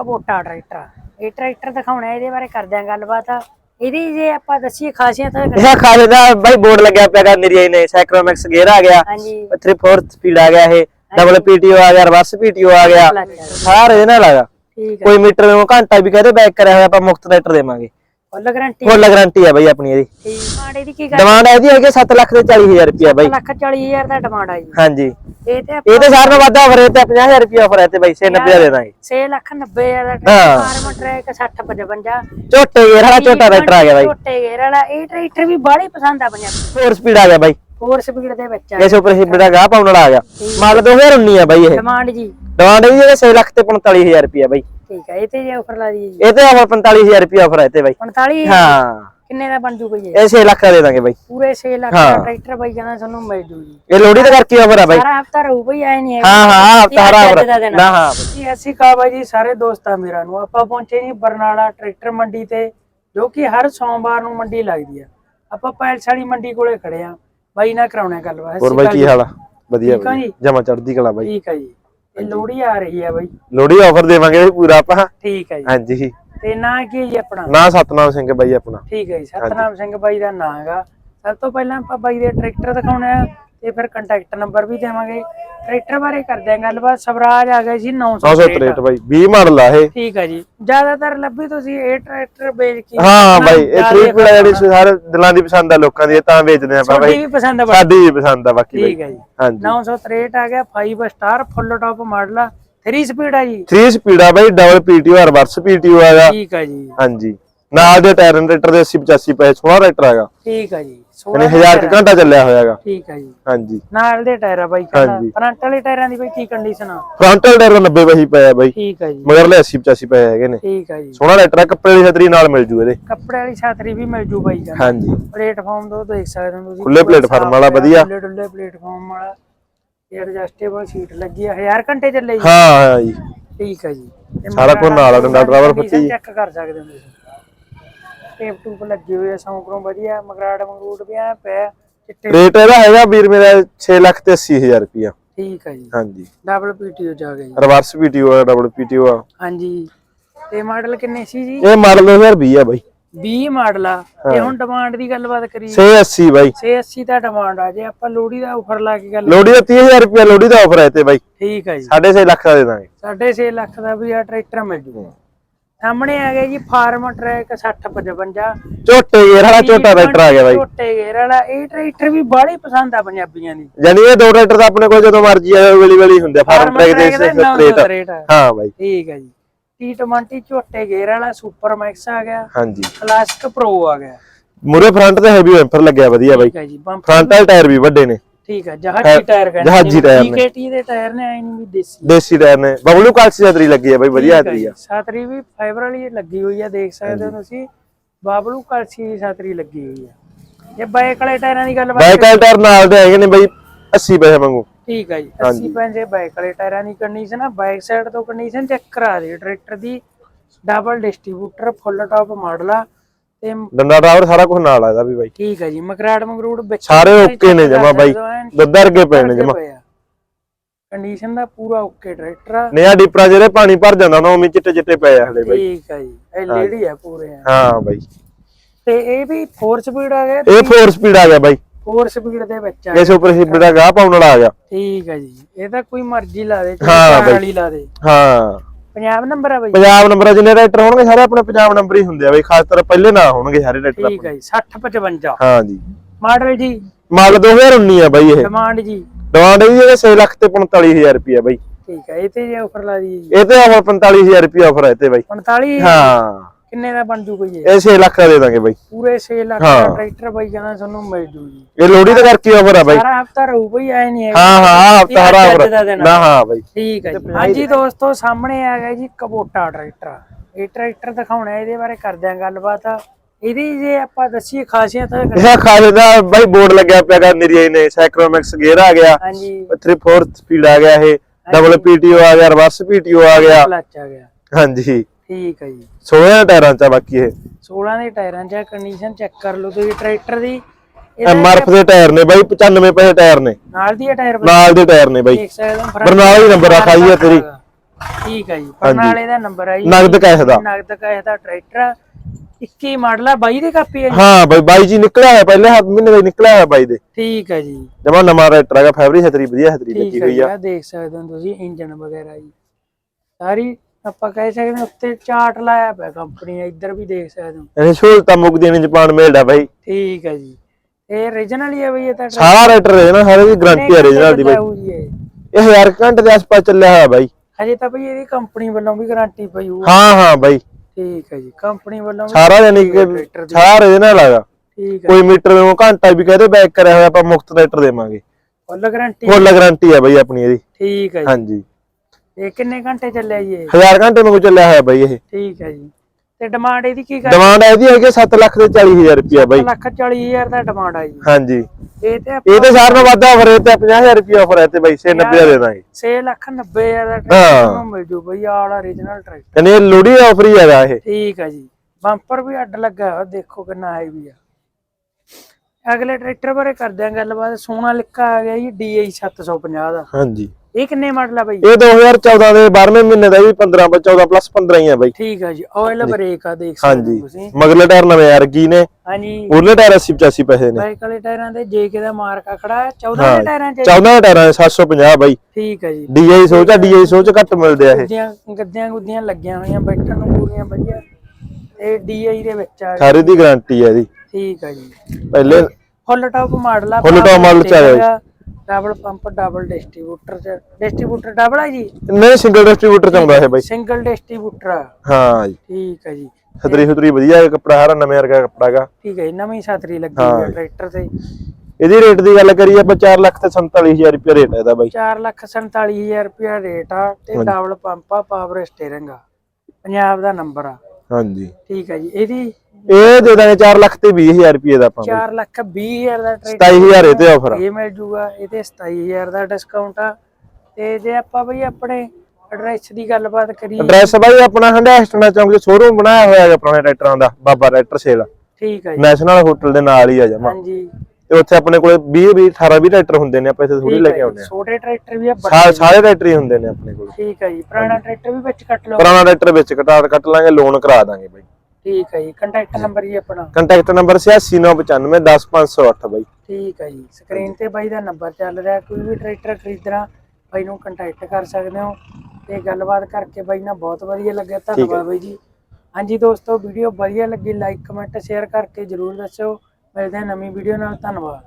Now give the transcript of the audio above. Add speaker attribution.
Speaker 1: Kubota tractor ਇਹ tractor ਦਿਖਾਉਣਾ ਇਹਦੇ ਬਾਰੇ ਕਰਦੇ ਆਂ ਗੱਲਬਾਤ। ਇਹਦੀ ਜੇ ਆਪਾਂ ਦੱਸੀਏ ਖਾਸੀਅਤ
Speaker 2: ਇਹ ਖਾਲੇ ਦਾ ਬਾਈ ਬੋਰਡ ਲੱਗਿਆ ਪਿਆ ਗਾ ਨਿਰੀਏ ਨੇ ਸਾਈਕਲੋਮੈਕਸ ਗੇਅਰ ਆ ਗਿਆ।
Speaker 1: ਹਾਂਜੀ।
Speaker 2: 3 4 ਸਪੀਡ ਆ ਗਿਆ ਇਹ। ਡਬਲ ਪੀਟੀਓ ਆ ਗਿਆ ਰਿਵਰਸ ਪੀਟੀਓ ਆ ਗਿਆ। ਸਾਰਾ ਇਹਦੇ ਨਾਲ ਆਗਾ ਕੋਈ ਮੀਟਰ ਨੂੰ ਘੰਟਾ ਵੀ ਕਹਦੇ ਬੈਕ ਕਰਿਆ ਹੋਇਆ ਆਪਾਂ ਮੁਫਤ ਟਰੈਕਟਰ ਦੇਵਾਂਗੇ।
Speaker 1: ਫੁੱਲ ਗਰੰਟੀ
Speaker 2: ਫੁੱਲ ਗਾਰੰਟੀ ਆ ਬਾਈ ਆਪਣੀ ਇਹਦੀ।
Speaker 1: ਠੀਕ। ਡਿਮਾਂਡ ਇਹਦੀ ਕੀ ਕਰ
Speaker 2: ਡਿਮਾਂਡ ਇਹਦੀ ਹੈਗੀ 7 ਲੱਖ ਤੇ 40000 ਰੁਪਿਆ ਬਾਈ।
Speaker 1: ਲੱਖ 40000 ਦਾ ਡਿਮਾਂਡ ਆ ਜੀ।
Speaker 2: ਹਾਂਜੀ।
Speaker 1: ਇਹ ਤੇ
Speaker 2: ਇਹ ਤੇ ਸਾਰਿਆਂ ਨਾਲੋਂ ਵੱਧ ਆਫਰ ਹੈ ਤੇ 50000 ਰੁਪਿਆ ਆਫਰ ਹੈ ਤੇ ਬਾਈ 690 ਦੇ ਦਾਂਗੇ
Speaker 1: 6 ਲੱਖ 90000 ਦਾ
Speaker 2: ਹਾਂ।
Speaker 1: ਫਾਰਮ ਟਰੈਕ 60 55
Speaker 2: ਝੋਟੇ ਗੇਅਰ ਵਾਲਾ ਝੋਟਾ ਟਰੈਕਟਰ ਆ ਗਿਆ ਬਾਈ।
Speaker 1: ਛੋਟੇ ਗੇਅਰ ਵਾਲਾ ਇਹ ਟਰੈਕਟਰ ਵੀ ਬਾਹਲੀ ਪਸੰਦ ਆ ਪੰਜਾਬੀ
Speaker 2: 4 ਸਪੀਡ ਆ ਗਿਆ ਬਾਈ।
Speaker 1: 4 ਸਪੀਡ ਦੇ ਵਿੱਚ ਆ
Speaker 2: ਇਸ ਉੱਪਰ ਸਪੀਡ ਦਾ ਗਾਹ ਪਾਉਣ ਵਾਲਾ ਆ ਗਿਆ। ਮਾਡਲ 2019 ਆ ਬਾਈ ਇਹ।
Speaker 1: ਡਿਮਾਂਡ ਜੀ।
Speaker 2: ਡਿਮਾਂਡ ਇਹਦੀ ਹੈ 6 ਲੱਖ ਤੇ 45000 ਰੁਪਿਆ ਬਾਈ।
Speaker 1: ਠੀਕ ਹੈ ਇਹ ਤੇ ਜੇ ਆਫਰ ਲਾ ਜੀ।
Speaker 2: ਇਹ ਤੇ ਆਫਰ 45000 ਰੁਪਿਆ ਆਫਰ ਹੈ ਤੇ ਬਾਈ।
Speaker 1: 45
Speaker 2: ਹਾਂ।
Speaker 1: ਕਿੰਨੇ ਦਾ ਬਣ ਜੂਗਾ ਜੀ?
Speaker 2: ਇਹ 6 ਲੱਖ ਦਾ ਦੇ ਦਾਂਗੇ ਬਾਈ।
Speaker 1: ਪੂਰੇ 6 ਲੱਖ ਦਾ ਟਰੈਕਟਰ ਬਾਈ ਕਹਿੰਦਾ ਤੁਹਾਨੂੰ ਮਿਲ ਜੂ ਜੀ।
Speaker 2: ਇਹ ਲੋੜੀ ਦਾ ਕਰਕੇ ਆਫਰ ਆ ਬਾਈ।
Speaker 1: ਸਾਰਾ ਹਫਤਾ ਰਹੂ ਬਈ ਆਏ ਨਹੀਂ
Speaker 2: ਹਾਂ ਹਾਂ ਹਫਤਾ ਹਰਾ ਆਫਰ
Speaker 1: ਦਾ।
Speaker 2: ਨਾ ਹਾਂ
Speaker 3: ਜੀ ਅਸੀਂ ਕਹਾ ਬਾਈ ਜੀ ਸਾਰੇ ਦੋਸਤਾਂ ਮੇਰਾ ਨੂੰ। ਆਪਾਂ ਪਹੁੰਚੇ ਜੀ ਬਰਨਾਲਾ ਟਰੈਕਟਰ ਮੰਡੀ ਤੇ ਜੋ ਕਿ ਹਰ ਸੋਮਵਾਰ ਨੂੰ ਮੰਡੀ ਲੱਗਦੀ ਆ। ਆਪਾਂ ਪੈਲਸ ਵਾਲੀ ਮੰਡੀ ਕੋਲੇ ਖੜੇ ਆ। ਬਾਈ ਨਾਲ ਕਰਾਉਣਾ ਗੱਲਬਾਤ
Speaker 2: ਹੋਰ ਬਾਈ ਕੀ ਹਾਲ ਆ? ਵਧੀਆ। ਜਮਾ ਚੜਦੀ ਕਲਾ ਬਾਈ।
Speaker 3: ਠੀਕ ਆ ਜੀ। ਲੋੜੀ ਆ ਰਹੀ ਆ ਬਾਈ।
Speaker 2: ਲੋੜੀ ਆਫਰ ਦੇਵਾਂਗੇ ਜੀ ਪੂਰਾ ਆਪਾਂ।
Speaker 3: ਠੀਕ ਆ ਜੀ।
Speaker 2: ਹਾਂਜੀ।
Speaker 3: ਤੇ ਨਾਂ ਕੀ ਹੈ ਜੀ ਆਪਣਾ?
Speaker 2: ਨਾ ਸਤਨਾਮ ਸਿੰਘ ਬਾਈ ਆਪਣਾ।
Speaker 3: ਠੀਕ ਹੈ ਜੀ ਸਤਨਾਮ ਸਿੰਘ ਬਾਈ ਦਾ ਨਾਂ ਹੈਗਾ ਸਭ ਤੋਂ ਪਹਿਲਾਂ ਆਪਾਂ ਬਾਈ ਦੇ ਟਰੈਕਟਰ ਦਿਖਾਉਣਾ ਹੈ ਤੇ ਫਿਰ ਕੰਟੈਕਟ ਨੰਬਰ ਵੀ ਦੇਵਾਂਗੇ। ਟਰੈਕਟਰ ਬਾਰੇ ਕਰਦੇ ਆਂ ਗੱਲਬਾਤ ਸਵਰਾਜ ਆ ਗਿਆ ਜੀ 900
Speaker 2: 963 ਬਾਈ 20 ਮਾਡਲ ਆ ਇਹ।
Speaker 3: ਠੀਕ ਹੈ ਜੀ। ਜ਼ਿਆਦਾਤਰ ਲੱਭੀ ਤੁਸੀਂ ਇਹ ਟਰੈਕਟਰ ਵੇਚ ਕੇ।
Speaker 2: ਹਾਂ ਬਾਈ ਇਹ
Speaker 3: ਜ਼ਿਆਦਾ
Speaker 2: 3 ਪੀੜਾ ਜਿਹੜੀ ਸਾਰੇ ਦਿਲਾਂ ਦੀ ਪਸੰਦ ਆ ਲੋਕਾਂ ਦੀ ਇਹ ਤਾਂ ਵੇਚਦੇ ਆ ਬਾਈ।
Speaker 3: ਵੀ ਪਸੰਦ ਆ
Speaker 2: ਸਾਡੀ ਵੀ ਪਸੰਦ ਆ ਬਾਕੀ
Speaker 3: ਠੀਕ ਹੈ ਜੀ।
Speaker 2: ਹਾਂਜੀ।
Speaker 3: 963 ਆ ਗਿਆ 5 ਸਟਾਰ ਫੁੱਲ ਟਾਪ ਮਾਡਲ ਆ। 3 ਸਪੀਡ ਆ ਜੀ।
Speaker 2: 3 ਸਪੀਡ ਆ ਬਾਈ ਡਬਲ ਪੀਟੀਓ ਰਿਵਰਸ ਪੀਟੀਓ ਆਗਾ
Speaker 3: ਠੀਕ ਹੈ ਜੀ।
Speaker 2: ਹਾਂਜੀ। ਨਾਲ ਦੇ ਟਾਇਰ ਟਰੈਕਟਰ ਦੇ 80 85 ਪੈਸੇ ਸੋਹਣਾ ਟਰੈਕਟਰ ਹੈਗਾ
Speaker 3: ਠੀਕ ਹੈ ਜੀ।
Speaker 2: ਯਾਨੀ
Speaker 3: 16
Speaker 2: 1000 ਕੁ ਘੰਟਾ ਚੱਲਿਆ ਹੋਇਆਗਾ।
Speaker 3: ਠੀਕ ਹੈ ਜੀ।
Speaker 2: ਹਾਂਜੀ।
Speaker 3: ਨਾਲ ਦੇ ਟਾਇਰ ਆ ਬਾਈ
Speaker 2: ਹਾਂਜੀ।
Speaker 3: ਫਰੰਟ ਵਾਲੇ ਟਾਇਰਾਂ ਦੀ ਬਾਈ ਕੀ ਕੰਡੀਸ਼ਨ ਆ?
Speaker 2: ਫਰੰਟਲ ਟਾਇਰ ਦਾ 90 ਪੈਸੇ ਪਿਆ ਬਾਈ।
Speaker 3: ਠੀਕ ਹੈ ਜੀ।
Speaker 2: ਮਗਰਲੇ 80 85 ਪੈਸੇ ਹੈਗੇ ਨੇ।
Speaker 3: ਠੀਕ ਹੈ ਜੀ।
Speaker 2: ਸੋਹਣਾ ਟਰੈਕਟਰ ਆ ਕੱਪੜੇ ਦੀ ਛਤਰੀ ਨਾਲ ਮਿਲ ਜੂ ਇਹਦੇ।
Speaker 3: ਕੱਪੜੇ ਵਾਲੀ ਛਾਤਰੀ ਵੀ ਮਿਲ ਜੂ ਬਾਈ ਜਾਨ।
Speaker 2: ਹਾਂਜੀ।
Speaker 3: ਪਲੇਟਫਾਰਮ ਤੋਂ ਦੇਖ ਸਕਦੇ ਹੋ ਤੁਸੀਂ।
Speaker 2: ਖੁੱਲੇ ਪਲੇਟਫਾਰਮ ਵਾਲਾ ਵਧੀਆ।
Speaker 3: ਖੁੱਲੇ ਡੁੱਲੇ ਪਲੇਟਫਾਰਮ ਵਾਲਾ। ਇਹ ਐਡਜਸਟੇਬਲ ਸੀਟ ਲੱਗੀ ਆ 1000 ਘੰਟੇ ਚੱਲੇ ਜੀ।
Speaker 2: ਹਾਂ ਹਾਂ ਜੀ।
Speaker 3: ਠੀਕ ਹੈ ਜੀ। ਤੇ
Speaker 2: ਸਾਰਾ ਕੁਝ ਨਾਲ ਆ, ਡੰਡਾ ਡਰਾਈਵਰ ਫੱਟੀ।
Speaker 3: ਚੈੱਕ ਕਰ ਸਕਦੇ ਹੋ ਤੁਸੀਂ। ਟੇਪ ਟੂਪ ਲੱਗੇ ਹੋਏ ਆ ਸੌਂਕਰੋਂ ਵਧੀਆ ਮਗਰਾੜ ਮੰਗਰੂਟ ਵੀ ਆ ਪਿਆ ਚਿੱਟੇ
Speaker 2: ਰੇਟ ਇਹਦਾ ਹੈਗਾ ਵੀਰ ਮੇਰਾ 6 ਲੱਖ ਤੇ 80000 ਰੁਪਿਆ
Speaker 3: ਠੀਕ ਹੈ ਜੀ।
Speaker 2: ਹਾਂਜੀ।
Speaker 3: ਡਬਲ ਪੀਟੀਓ ਜਾ। ਗਈ
Speaker 2: ਰਿਵਰਸ ਪੀਟੀਓ ਆ ਡਬਲ ਪੀਟੀਓ ਆ।
Speaker 3: ਹਾਂਜੀ। ਤੇ ਮਾਡਲ ਕਿੰਨੇ ਸੀ ਜੀ?
Speaker 2: ਇਹ ਮਾਡਲ 2020 ਆ ਬਾਈ।
Speaker 3: 20 ਮਾਡਲ ਆ। ਤੇ ਹੁਣ ਡਿਮਾਂਡ ਦੀ ਗੱਲਬਾਤ ਕਰੀਏ।
Speaker 2: 680 ਬਾਈ।
Speaker 3: 680 ਦਾ ਡਿਮਾਂਡ ਆ। ਜੇ ਆਪਾਂ ਲੋੜੀ ਦਾ ਆਫਰ ਲਾ ਕੇ ਗੱਲ
Speaker 2: ਲੋੜੀ ਦਾ 30000 ਰੁਪਿਆ ਲੋੜੀ ਦਾ ਆਫਰ ਹੈ ਤੇ ਬਾਈ।
Speaker 3: ਠੀਕ ਹੈ ਜੀ।
Speaker 2: 6.5 ਲੱਖ ਦਾ ਦੇ ਦਾਂਗੇ।
Speaker 3: 6.5 ਲੱਖ ਦਾ ਵੀ ਆ ਟਰੈਕਟਰ ਮਿਲ ਜੂ। ਸਾਹਮਣੇ ਆ ਗਿਆ ਜੀ ਫਾਰਮ ਟਰੈਕ 60 55
Speaker 2: ਝੋਟੇ ਗੇਰ ਵਾਲਾ ਝੋਟਾ ਟਰੈਕਟਰ ਆ ਗਿਆ ਬਾਈ।
Speaker 3: ਛੋਟੇ ਗੇਰ ਵਾਲਾ ਇਹ ਟਰੈਕਟਰ ਵੀ ਬਾਹਲੇ ਪਸੰਦ ਆ ਪੰਜਾਬੀਆਂ ਦੀ।
Speaker 2: ਯਾਨੀ ਇਹ ਦੋ ਟਰੈਕਟਰ ਤਾਂ ਆਪਣੇ ਕੋਲ ਜਦੋਂ ਮਰਜ਼ੀ ਆਏ ਵੇਲੀ ਵੇਲੀ ਹੁੰਦੇ ਫਾਰਮ ਟਰੈਕ ਦੇ
Speaker 3: ਰੇਟ ਆ।
Speaker 2: ਹਾਂ ਬਾਈ।
Speaker 3: ਠੀਕ ਹੈ ਜੀ। T20 ਝੋਟੇ ਗੇਰ ਵਾਲਾ ਸੁਪਰ ਮੈਕਸ ਆ ਗਿਆ।
Speaker 2: ਹਾਂਜੀ।
Speaker 3: ਕਲਾਸਿਕ ਪ੍ਰੋ ਆ ਗਿਆ।
Speaker 2: ਮੂਰੇ ਫਰੰਟ ਤੇ ਹੈਵੀ ਵੈਂਪਰ ਲੱਗਿਆ ਵਧੀਆ ਬਾਈ। ਫਰੰਟ ਵਾਲੇ ਟਾਇਰ ਵੀ ਵੱਡੇ ਨੇ।
Speaker 3: ਠੀਕ ਹੈ ਜਹਾਜ਼ੀ ਟਾਇਰ ਕਹਿੰਦੇ
Speaker 2: ਜਹਾਜ਼ੀ ਟਾਇਰ ਨੇ।
Speaker 3: TKT ਦੇ ਟਾਇਰ ਨੇ ਆਈ ਨਹੀਂ ਵੀ ਦੇਸੀ।
Speaker 2: ਦੇਸੀ ਟਾਇਰ ਨੇ। ਬਬਲੂ ਕਾਲਸੀ ਛਤਰੀ ਲੱਗੀ ਹੈ ਬਾਈ ਵਧੀਆ ਛਤਰੀ ਆ।
Speaker 3: ਸਾਤਰੀ ਵੀ ਫਾਈਬਰ ਵਾਲੀ ਲੱਗੀ ਹੋਈ ਆ ਦੇਖ ਸਕਦੇ ਹੋ ਤੁਸੀਂ। ਬਾਬਲੂ ਕਲਸੀ ਦੀ ਸਾਤਰੀ ਲੱਗੀ ਹੋਈ ਆ। ਜੇ ਬਾਈਕ ਵਾਲੇ ਟਾਇਰਾਂ ਦੀ ਗੱਲ
Speaker 2: ਬਾਈਕ ਵਾਲੇ ਟਾਇਰ ਨਾਲ ਦੇ ਹੈਗੇ ਨੇ ਬਾਈ 80 ਪੈਸੇ ਮੰਗੂ
Speaker 3: ਠੀਕ ਹੈ ਜੀ 80 ਪੈਸੇ ਬਾਈਕ ਵਾਲੇ ਟਾਇਰਾਂ ਦੀ ਕੰਡੀਸ਼ਨ ਆ। ਬਾਈਕ ਸਾਈਡ ਤੋਂ ਕੰਡੀਸ਼ਨ ਚੈੱਕ ਕਰਾ ਦਿਓ ਟਰੈਕਟਰ ਦੀ double distributor full top model ਆ। ਤੇ
Speaker 2: ਡੰਡਾ ਡਰਾਈਵਰ ਸਾਰਾ ਕੁਝ ਨਾਲ ਆ ਇਹਦਾ ਵੀ ਬਾਈ।
Speaker 3: ਠੀਕ ਹੈ ਜੀ ਮਕਰਾੜ ਮਗਰੂੜ ਵਿੱਚ
Speaker 2: ਸਾਰੇ ਓਕੇ ਨੇ ਜਮਾ ਬਾਈ। ਦੱਦਰ ਕੇ ਪਏ ਨੇ ਜਮਾ।
Speaker 3: ਕੰਡੀਸ਼ਨ ਦਾ ਪੂਰਾ ਓਕੇ ਟਰੈਕਟਰ ਆ।
Speaker 2: ਨਿਆ ਡੀਪਰਾ ਜਿਹੜੇ ਪਾਣੀ ਭਰ ਜਾਂਦਾ ਨਾ ਉਵੇਂ ਚਿੱਟੇ ਚਿੱਟੇ ਪਏ ਆ ਹਲੇ ਬਾਈ।
Speaker 3: ਠੀਕ ਹੈ ਜੀ ਇਹ ਲੇਡੀ ਆ ਪੂਰੇ ਆ।
Speaker 2: ਹਾਂ ਬਾਈ।
Speaker 3: ਤੇ ਇਹ ਵੀ 4 ਸਪੀਡ ਆ ਗਿਆ
Speaker 2: ਇਹ 4 ਸਪੀਡ ਆ ਗਿਆ ਬਾਈ।
Speaker 3: 4 ਸਪੀਡ ਦੇ ਵਿੱਚ ਆ
Speaker 2: ਇਸ ਉੱਪਰ ਸਪੀਡ ਦਾ ਗਾਹ ਪਾਉਣ ਵਾਲਾ ਆ ਗਿਆ।
Speaker 3: ਠੀਕ ਹੈ ਜੀ ਇਹ ਤਾਂ ਕੋਈ ਮਰਜ਼ੀ ਲਾ ਦੇ ਚਾਹੇ। ਵਾਲੀ ਲਾ ਦੇ।
Speaker 2: ਹਾਂ।
Speaker 3: ਪੰਜਾਬ ਨੰਬਰ ਆ ਬਾਈ?
Speaker 2: ਪੰਜਾਬ ਨੰਬਰ ਜਿੰਨੇ ਰਾਈਟਰ ਹੋਣਗੇ ਸਾਰੇ ਆਪਣੇ ਪੰਜਾਬ ਨੰਬਰ ਹੀ ਹੁੰਦੇ ਆ ਬਈ ਖਾਸ ਤੌਰ ਪਹਿਲੇ ਨਾ ਹੋਣਗੇ ਸਾਰੇ ਰਾਈਟਰ
Speaker 3: ਠੀਕ ਹੈ ਜੀ 60 55
Speaker 2: ਹਾਂ ਜੀ।
Speaker 3: ਮਾਡਲ ਜੀ।
Speaker 2: ਮਾਡਲ 2019 ਆ ਬਾਈ ਇਹ।
Speaker 3: ਡਿਮਾਂਡ ਜੀ।
Speaker 2: ਡਿਮਾਂਡ ਇਹਦੀ ਹੈ 6 ਲੱਖ ਤੇ 45000 ਰੁਪਿਆ ਬਾਈ।
Speaker 3: ਠੀਕ ਹੈ ਇਹ ਤੇ ਜੇ ਆਫਰ ਲਾ ਦੀ ਜੀ।
Speaker 2: ਇਹ ਤੇ ਆਫਰ 45000 ਰੁਪਿਆ ਆਫਰ ਹੈ ਤੇ ਬਾਈ।
Speaker 3: 45
Speaker 2: ਹਾਂ।
Speaker 3: ਕਿੰਨੇ ਦਾ ਬਣ ਜੂ? ਕੋਈ ਇਹ
Speaker 2: ਇਹ 6 ਲੱਖ ਦਾ ਦੇ ਦਾਂਗੇ ਬਾਈ।
Speaker 3: ਪੂਰੇ 6 ਲੱਖ
Speaker 2: ਹਾਂ।
Speaker 3: ਦਾ ਟਰੈਕਟਰ ਬਾਈ ਕਹਿੰਦਾ ਤੁਹਾਨੂੰ ਮਿਲ ਜੂ ਜੀ।
Speaker 2: ਇਹ ਲੋੜੀ ਤੇ ਕਰਕੇ ਆਫਰ ਆ ਬਾਈ।
Speaker 3: ਸਾਰਾ ਹਫਤਾ ਰਹੂ ਬਈ ਐ ਨਹੀਂ ਹੈ
Speaker 2: ਹਾਂ ਹਾਂ ਹਫਤਾ ਹਰਾ
Speaker 3: ਅੱਜ
Speaker 2: ਆਫਰ
Speaker 3: ਦਾ ਦਿਨ ਆ।
Speaker 2: ਨਾ ਹਾਂ ਬਾਈ।
Speaker 3: ਠੀਕ ਹੈ ਜੀ। ਹਾਂਜੀ ਦੋਸਤੋ ਸਾਹਮਣੇ ਆ ਗਿਆ ਜੀ ਕਬੋਟਾ ਟਰੈਕਟਰ। ਇਹ ਟਰੈਕਟਰ ਦਿਖਾਉਣਾ ਇਹਦੇ ਬਾਰੇ ਕਰਦੇ ਆਂ ਗੱਲਬਾਤ। ਇਹਦੀ ਜੇ ਆਪਾਂ ਦੱਸੀਏ ਖਾਸੀਅਤ
Speaker 2: ਇਹ ਖਾਲੇ ਦਾ। ਬਾਈ ਬੋਰਡ ਲੱਗਿਆ ਪਿਆ ਗਾ ਨਿਰੀਏ ਨੇ ਸਾਈਕਲੋਮੈਕਸ ਗੇਅਰ ਆ ਗਿਆ।
Speaker 3: ਹਾਂਜੀ।
Speaker 2: 3 4 ਸਪੀਡ ਆ ਗਿਆ ਇਹ। ਡਬਲ ਪੀਟੀਓ ਆ ਗਿਆ ਰਿਵਰਸ ਪੀਟੀਓ ਆ ਗਿਆ।
Speaker 3: ਕਲਚ ਆ ਗਿਆ।
Speaker 2: ਹਾਂਜੀ।
Speaker 3: ਠੀਕ ਹੈ ਜੀ।
Speaker 2: 16 ਟਾਇਰਾਂ ਚ ਆ ਬਾਕੀ ਇਹ?
Speaker 3: 16 ਦੇ ਟਾਇਰਾਂ 'ਚ ਕੰਡੀਸ਼ਨ ਚੈੱਕ ਕਰ ਲਓ ਤੁਸੀਂ ਟਰੈਕਟਰ ਦੀ।
Speaker 2: ਐਮਆਰਐਫ ਦੇ ਟਾਇਰ ਨੇ ਬਾਈ 95 ਪੈਸੇ ਟਾਇਰ ਨੇ।
Speaker 3: ਨਾਲ ਦੀ ਟਾਇਰ
Speaker 2: ਨਾਲ ਦੇ ਟਾਇਰ ਨੇ ਬਾਈ।
Speaker 3: ਹੋ
Speaker 2: ਬਰਨਾਲਾ ਹੀ ਨੰਬਰ ਆ ਖਾਈ ਆ ਤੇਰੀ।
Speaker 3: ਠੀਕ ਹੈ ਜੀ ਬਰਨਾਲੇ ਦਾ ਨੰਬਰ ਹੈ ਜੀ।
Speaker 2: ਨਗਦ ਕੈਸ਼ ਦਾ।
Speaker 3: ਨਗਦ ਕੈਸ਼ ਦਾ ਟਰੈਕਟਰ 21 ਮਾਡਲ ਆ 22 ਦੀ ਕਾਪੀ ਹੈ ਜੀ।
Speaker 2: ਹਾਂ ਬਾਈ ਬਾਈ ਜੀ ਨਿਕਲਿਆ ਹੋਇਆ ਪਹਿਲੇ ਹੱਥ ਮਹੀਨੇ ਦਾ ਹੀ ਨਿਕਲਿਆ ਹੋਇਆ ਬਾਈ ਦੇ।
Speaker 3: ਠੀਕ ਹੈ ਜੀ।
Speaker 2: ਜਮਾ ਨਵਾਂ ਟਰੈਕਟਰ ਹੈਗਾ ਫੈਬਰੀ ਛਤਰੀ ਵਧੀਆ ਛਤਰੀ ਲੱਗੀ
Speaker 3: ਠੀਕ ਹੈ
Speaker 2: ਹੋਈ ਆ।
Speaker 3: ਦੇਖ ਸਕਦੇ ਹੋ ਤੁਸੀਂ ਇੰਜਨ ਵਗੈਰਾ ਜੀ। ਸਾਰੀ ਆਪਾਂ ਕਹਿ ਸਕਦੇ ਹਾਂ ਉੱਤੇ ਚਾਰਟ ਲਾਇਆ ਪਿਆ ਕੰਪਨੀ ਨੇ ਇੱਧਰ ਵੀ ਦੇਖ ਸਕਦੇ ਹੋ।
Speaker 2: ਇਹ ਸਹੂਲਤਾਂ ਮੁੱਕਦੀਆਂ ਨਹੀਂ ਜਪਾਨ ਮੇਲਦਾ ਬਾਈ।
Speaker 3: ਠੀਕ ਹੈ ਜੀ। ਇਹ ਰੀਜਨਲ ਹੀ ਹੈ ਬਈ ਇਹ ਤਾਂ
Speaker 2: ਸਾਰਾ ਰੈਟਰ ਹੈ ਨਾ ਸਾਰੇ ਦੀ ਗਾਰੰਟੀ ਹੈ ਰੀਜਨਲ ਦੀ ਬਾਈ।
Speaker 3: ਇਹ।
Speaker 2: ਇਹ 1000 ਘੰਟੇ ਦੇ ਆਸ-ਪਾਸ ਚੱਲਿਆ ਹੋਇਆ ਬਾਈ।
Speaker 3: ਹਜੇ ਤਾਂ ਬਈ ਇਹਦੀ ਕੰਪਨੀ ਵੱਲੋਂ ਵੀ ਗਾਰੰਟੀ ਪਈ ਹੋਊ।
Speaker 2: ਹਾਂ ਹਾਂ ਬਾਈ।
Speaker 3: ਠੀਕ ਹੈ ਜੀ ਕੰਪਨੀ ਵੱਲੋਂ
Speaker 2: ਸਾਰਾ ਯਾਨੀ ਕਿ
Speaker 3: ਦੀ
Speaker 2: ਸਾਰਾ ਰੀਜਨਲ ਹੈਗਾ।
Speaker 3: ਠੀਕ ਹੈ
Speaker 2: ਕੋਈ ਮੀਟਰ ਨੂੰ ਘੰਟਾ ਵੀ ਕਹਦੇ ਬੈਕ ਕਰਿਆ ਹੋਇਆ ਆਪਾਂ ਮੁਫਤ ਟਰੈਕਟਰ ਦੇਵਾਂਗੇ।
Speaker 3: ਫੁੱਲ ਗਾਰੰਟੀ
Speaker 2: ਫੁੱਲ ਗਾਰੰਟੀ ਹੈ ਬਾਈ ਆਪਣੀ ਇਹਦੀ।
Speaker 3: ਠੀਕ ਹੈ ਜੀ।
Speaker 2: ਹਾਂਜੀ।
Speaker 3: ਇਹ ਕਿੰਨੇ ਘੰਟੇ ਚੱਲਿਆ ਜੀ ਇਹ?
Speaker 2: 1000 ਘੰਟੇ ਨੂੰ ਚੱਲਿਆ ਹੋਇਆ ਬਾਈ ਇਹ।
Speaker 3: ਠੀਕ ਹੈ ਜੀ। ਤੇ ਡਿਮਾਂਡ ਇਹਦੀ ਕੀ ਕਰ
Speaker 2: ਡਿਮਾਂਡ ਇਹਦੀ ਹੈਗੀ 7 ਲੱਖ ਤੇ 40000 ਰੁਪਿਆ ਬਾਈ।
Speaker 3: ਲੱਖ 40 ਹਜ਼ਾਰ ਦਾ ਡਿਮਾਂਡ ਆ ਜੀ।
Speaker 2: ਹਾਂਜੀ।
Speaker 3: ਇਹ ਤੇ
Speaker 2: ਇਹ ਤੇ ਸਾਰਿਆਂ ਨਾਲੋਂ ਵੱਧ ਆਫਰ ਹੈ ਤੇ 50000 ਰੁਪਿਆ ਆਫਰ ਹੈ ਤੇ ਬਾਈ 690 ਦੇ ਦਾਂਗੇ।
Speaker 3: 6 ਲੱਖ 90 ਹਜ਼ਾਰ ਦਾ
Speaker 2: ਹਾਂ।
Speaker 3: ਟਰੈਕਟਰ ਮਿਲ ਜੂ ਬਈ ਵਾਲਾ ਰੀਜਨਲ ਟਰੈਕਟਰ।
Speaker 2: ਕਹਿੰਦੇ ਲੋੜੀ ਆਫਰ ਹੀ ਹੈਗਾ ਇਹ।
Speaker 3: ਠੀਕ ਹੈ ਜੀ। ਬੰਪਰ ਵੀ ਅੱਡ ਲੱਗਾ ਹੋਇਆ ਦੇਖੋ ਕਿੰਨਾ ਹੈਵੀ ਆ। ਅਗਲੇ ਟਰੈਕਟਰ ਬਾਰੇ ਕਰਦੇ ਆਂ ਗੱਲਬਾਤ। ਸੋਨਾ ਲਿਖਾ ਆ ਗਿਆ ਜੀ DI 750 ਦਾ।
Speaker 2: ਹਾਂਜੀ।
Speaker 3: ਇਹ ਕਿੰਨੇ ਮਾਡਲ ਆ ਬਈ?
Speaker 2: ਇਹ 2014 ਦੇ 12ਵੇਂ ਮਹੀਨੇ ਦਾ ਵੀ 15 14 ਪਲੱਸ 15 ਹੀ ਆ ਬਾਈ।
Speaker 3: ਠੀਕ ਹੈ ਜੀ। ਆਇਲ ਬ੍ਰੇਕ ਆ ਦੇਖ ਸਕਦੇ
Speaker 2: ਹਾਂਜੀ।
Speaker 3: ਹੋ ਤੁਸੀਂ।
Speaker 2: ਮਗਲੇ ਟਾਇਰ ਨਵੇਂ ਆ ਰਗੀ ਨੇ।
Speaker 3: ਹਾਂਜੀ।
Speaker 2: ਉਰਲੇ ਟਾਇਰ 80 85 ਪੈਸੇ ਨੇ।
Speaker 3: ਬਾਈਕ ਵਾਲੇ ਟਾਇਰਾਂ ਦੇ JK ਦਾ ਮਾਰਕਾ ਖੜਾ ਹੈ? 14 ਦੇ ਟਾਇਰਾਂ 'ਚ
Speaker 2: 14 ਟਾਇਰਾਂ ਦੇ 750 ਬਾਈ।
Speaker 3: ਠੀਕ ਹੈ ਜੀ।
Speaker 2: DI ਸੋਚ ਆ DI ਸੋਚ ਘੱਟ ਮਿਲਦੇ ਆ ਇਹ।
Speaker 3: ਗੱਦੀਆਂ ਗੱਦੀਆਂ ਲੱਗੀਆਂ ਹੋਈਆਂ ਬੈਠਣ ਨੂੰ ਪੂਰੀਆਂ ਵਧੀਆ। ਇਹ DI ਦੇ ਵਿੱਚ ਆ
Speaker 2: ਸਾਰੀ ਦੀ ਗਾਰੰਟੀ ਹੈ ਇਹਦੀ।
Speaker 3: ਠੀਕ ਹੈ ਜੀ।
Speaker 2: ਪਹਿਲੇ
Speaker 3: ਫੁੱਲ ਟਾਪ ਮਾਡਲ ਆ
Speaker 2: Full top model ਚ ਆ ਗਿਆ
Speaker 3: ਡਬਲ ਪੰਪ ਡਬਲ ਡਿਸਟ੍ਰੀਬਿਊਟਰ ਚ। ਡਿਸਟ੍ਰੀਬਿਊਟਰ ਡਬਲ ਆ ਜੀ?
Speaker 2: ਨਹੀਂ ਸਿੰਗਲ ਡਿਸਟ੍ਰੀਬਿਊਟਰ ਚਾਹੁੰਦਾ ਇਹ ਬਾਈ।
Speaker 3: ਸਿੰਗਲ ਡਿਸਟ੍ਰੀਬਿਊਟਰ ਆ।
Speaker 2: ਹਾਂ ਜੀ।
Speaker 3: ਠੀਕ ਹੈ ਜੀ।
Speaker 2: ਛਤਰੀ ਛਤਰੀ ਵਧੀਆ ਹੈ ਕੱਪੜਾ ਹਰਾ ਨਵੇਂ ਵਰਗਾ ਕੱਪੜਾ ਹੈਗਾ।
Speaker 3: ਠੀਕ ਹੈ ਜੀ, ਨਵੀਂ ਸਾਤਰੀ ਲੱਗੀ ਹੈ ਟਰੈਕਟਰ ਤੇ।
Speaker 2: ਇਹਦੀ ਰੇਟ ਦੀ ਗੱਲ ਕਰੀਏ ਆਪਾਂ 4 ਲੱਖ ਤੇ 47000 ਰੁਪਏ ਰੇਟ ਹੈ ਇਹਦਾ ਬਾਈ।
Speaker 3: 4 ਲੱਖ 47000 ਰੁਪਇਆ ਰੇਟ ਆ ਤੇ ਡਬਲ ਪੰਪ ਆ ਪਾਵਰ ਸਟੀਅਰਿੰਗ ਆ। ਪੰਜਾਬ ਦਾ ਨੰਬਰ ਆ।
Speaker 2: ਹਾਂਜੀ।
Speaker 3: ਠੀਕ ਹੈ ਜੀ ਇਹਦੀ
Speaker 2: ਇਹ ਦੇ ਦਾਂਗੇ 4 ਲੱਖ ਤੇ 20000 ਰੁਪਏ ਦਾ ਆਪਾਂ
Speaker 3: 4 ਲੱਖ 20000 ਦਾ ਟਰੈਕਟਰ
Speaker 2: 27000 ਇਹ ਤੇ ਆਫਰ ਆ।
Speaker 3: ਇਹ ਮਿਲ ਜੂਗਾ ਇਹਦੇ 27000 ਦਾ ਡਿਸਕਾਊਂਟ ਆ। ਤੇ ਜੇ ਆਪਾਂ ਬਈ ਆਪਣੇ ਐਡਰੈਸ ਦੀ ਗੱਲਬਾਤ ਕਰੀਏ।
Speaker 2: ਐਡਰੈਸ ਬਾਈ ਆਪਣਾ ਹੰਡਾ ਐਸਟਨਾ ਚੌਂਕ 'ਚ ਸ਼ੋਰੂਮ ਬਣਾਇਆ ਹੋਇਆ ਹੈ ਪੁਰਾਣੇ ਟਰੈਕਟਰਾਂ ਦਾ ਬਾਬਾ ਟਰੈਕਟਰ ਸੇਲ।
Speaker 3: ਠੀਕ ਹੈ ਜੀ।
Speaker 2: ਨੈਸ਼ਨਲ ਹੋਟਲ ਦੇ ਨਾਲ ਹੀ ਆ ਜਾਮਾ।
Speaker 3: ਹਾਂਜੀ।
Speaker 2: ਤੇ ਉੱਥੇ ਆਪਣੇ ਕੋਲੇ 20 20 18 20 ਟਰੈਕਟਰ ਹੁੰਦੇ ਨੇ ਆਪਾਂ ਇੱਥੇ ਥੋੜੀ ਲੈ ਕੇ ਆਉਂਦੇ ਆ।
Speaker 3: ਛੋਟੇ ਟਰੈਕਟਰ ਵੀ ਆ ਵੱਡੇ
Speaker 2: ਸਾ- ਸਾਰੇ ਟਰੈਕਟਰ ਹੀ ਹੁੰਦੇ ਨੇ ਆਪਣੇ ਕੋਲ।
Speaker 3: ਠੀਕ ਹੈ ਜੀ। ਪੁਰਾਣਾ ਟਰੈਕਟਰ ਵੀ ਵਿੱਚ ਕੱਟ ਲਓ।
Speaker 2: ਪੁਰਾਣਾ ਟਰੈਕਟਰ ਵਿੱਚ ਕਟਾ ਕੱਟ ਲਾਂਗੇ ਲੋਨ ਕਰਾ ਦਾਂਗੇ ਬਾਈ।
Speaker 3: ਠੀਕ ਹੈ ਜੀ ਕੰਟੈਕਟ ਨੰਬਰ ਜੀ ਆਪਣਾ।
Speaker 2: ਕੰਟੈਕਟ ਨੰਬਰ 8695 10508 ਬਾਈ।
Speaker 3: ਠੀਕ ਹੈ ਜੀ ਸਕਰੀਨ ਤੇ ਬਾਈ ਦਾ ਨੰਬਰ ਚੱਲ ਰਿਹਾ ਕੋਈ ਵੀ ਟਰੈਕਟਰ ਖਰੀਦਣਾ ਬਾਈ ਨੂੰ ਕੰਟੈਕਟ ਕਰ ਸਕਦੇ ਹੋ। ਤੇ ਗੱਲਬਾਤ ਕਰਕੇ ਬਾਈ ਨਾਲ ਬਹੁਤ ਵਧੀਆ ਲੱਗਿਆ ਧੰਨਵਾਦ ਬਾਈ ਜੀ। ਹਾਂਜੀ ਦੋਸਤੋ ਵੀਡੀਓ ਵਧੀਆ ਲੱਗੀ ਲਾਈਕ ਕਮੈਂਟ ਸ਼ੇਅਰ ਕਰਕੇ ਜਰੂਰ ਦੱਸਿਓ। ਮਿਲਦੇ ਹਾਂ ਨਵੀਂ ਵੀਡੀਓ ਨਾਲ ਧੰਨਵਾਦ।